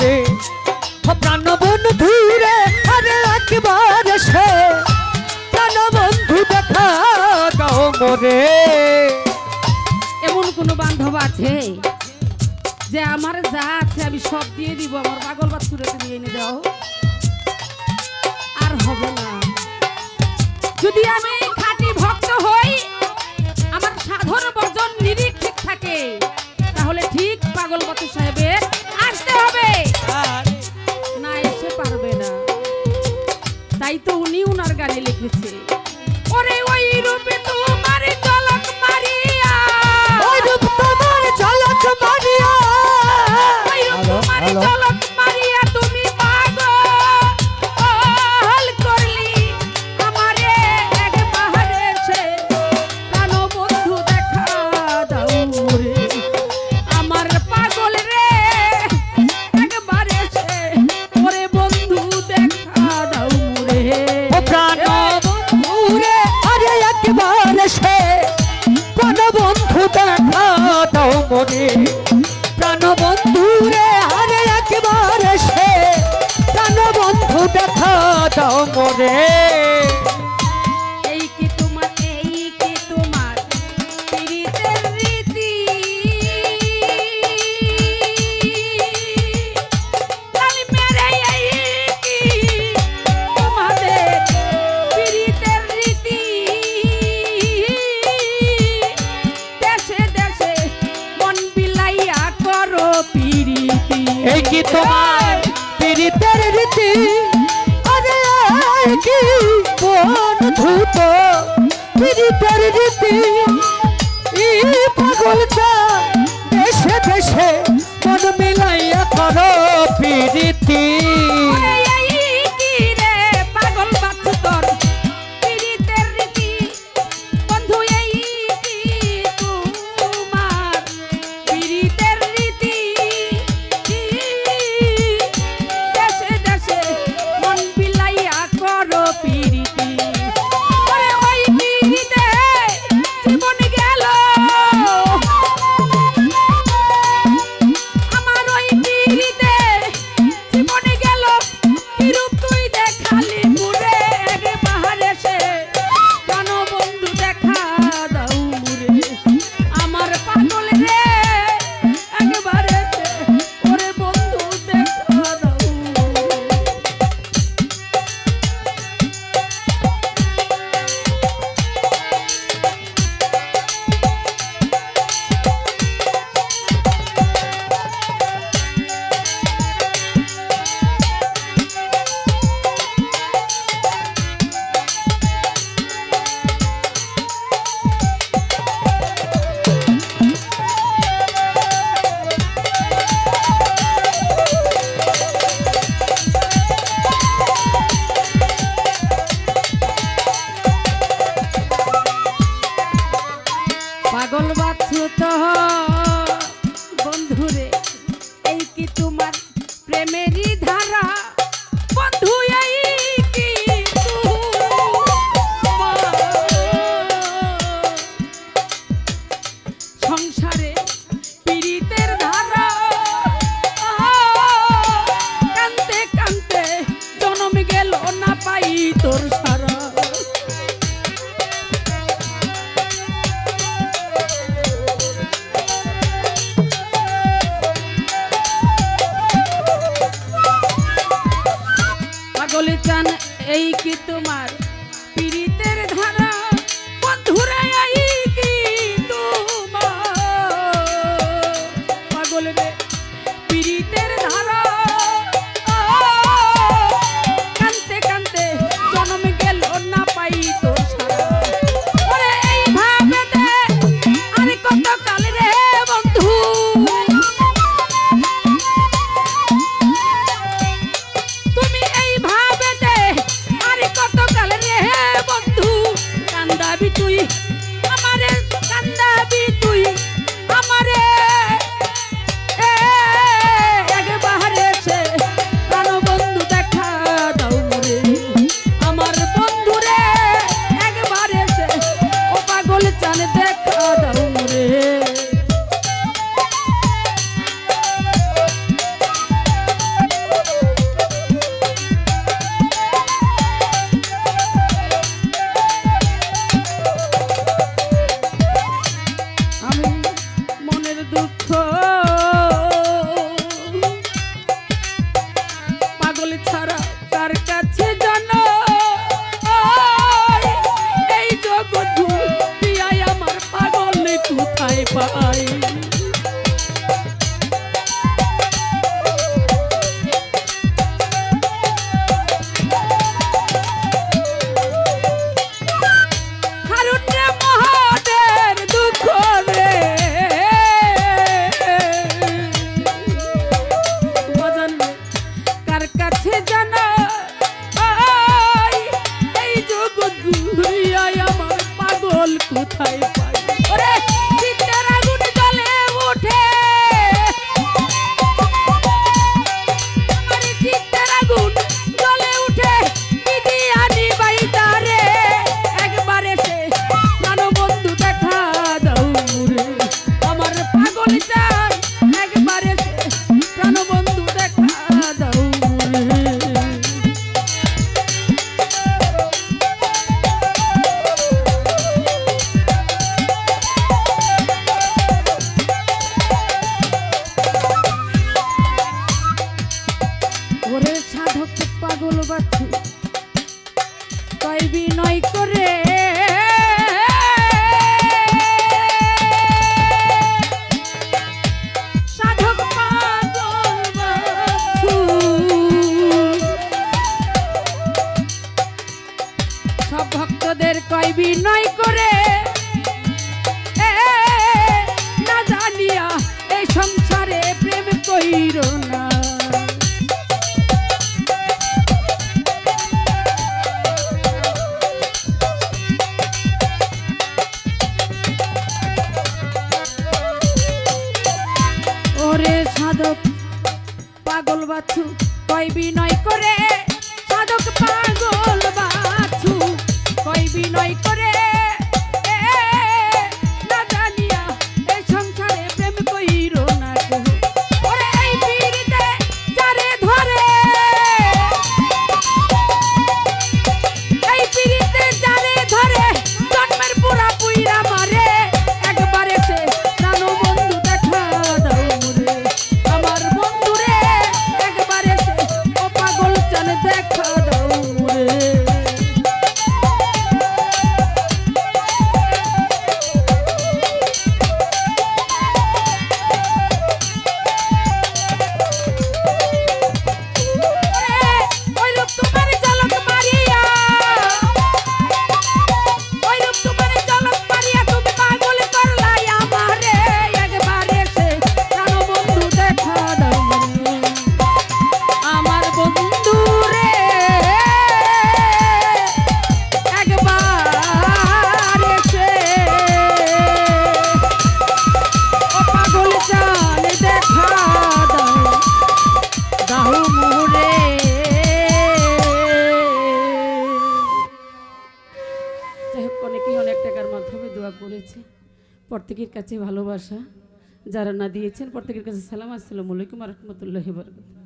দে। প্রাণ বন্ধু রে আরে একবার সে প্রাণ বন্ধু দেখা দাও মোরে। এমন কোন বান্ধব আছে যে আমার যা আছে আমি সব দিয়ে দিব, আমার পাগল বা বাচ্চুরে তুমি এনে দাও? আর হবে না। যদি আমি খাঁটি ভক্ত হই, আমার সাধন বর্জন নিরীক্ষিত থাকে, তাহলে ঠিক পাগল বা রে প্রাণবন্ধু রে আরে একবার সে প্রাণবন্ধু দেখা দাও মরে। এই কি তোমার পীড়িতের রীতি? আরে আর কি বন্ধু তো? পীড়িতের রীতি। পাগল বাচ্চু তো। এই কি তোমার লাল আমি মনের দুঃখ কোথায় করে সাধক পাগল বাছু। কই বিনয় করে প্রত্যেকের কাছে ভালোবাসা যারা না দিয়েছেন প্রত্যেকের কাছে সালাম আসসালামু আলাইকুম রহমতুল্লাহ বরকত